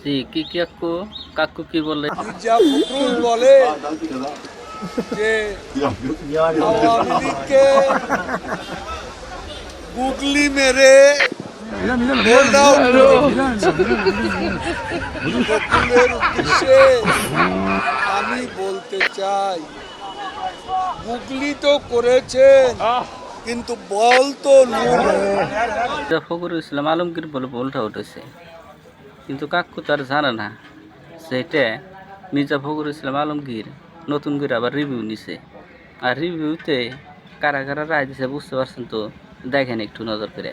জি কি কি কাকু কাকু কি বললে মির্জা ফখরুল বলে যে আওয়ামী লীগকে গুগলি মেরে উদ্দেশ্যে আমি বলতে চাই গুগলি তো করেছেন কিন্তু বল তো ফখরুল ইসলাম আলমগীর বলে বলটা উঠেছে। কিন্তু কাকু তো আর জানে না। সেটা মির্জা ফখরুল ইসলাম আলমগীর নতুন করে আবার রিভিউ নিছে। আর রিভিউতে কারা কারা রায় দিছে বুঝতে পারছেন তো? দেখেন একটু নজর করে।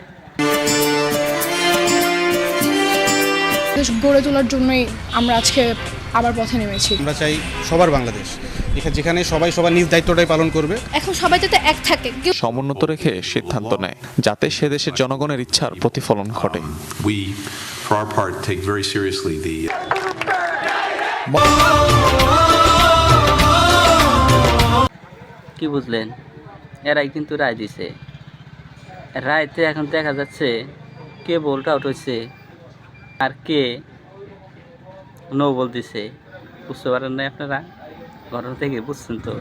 দেশ গড়ে তোলার জন্যই আমরা আজকে আবার পথে নেমেছি। আমরা চাই সবার বাংলাদেশ। এখানে যেখানে সবাই সবার নিজ দায়িত্বটাই পালন করবে। এখন সবাই যাতে এক থাকে। সমুন্নত রেখে সিদ্ধান্ত নেয় যাতে সে দেশের জনগণের ইচ্ছার প্রতিফলন ঘটে। For our part, take very seriously the কি বুঝলেন? এরাই কিন্তু রায় দিছে। রায়তে এখন দেখা যাচ্ছে কে বলটা আউট হয়েছে আর কে নো বল দিছে। বুঝতে পারেন না আপনারা? ঘটনা থেকে বুঝছেন তো?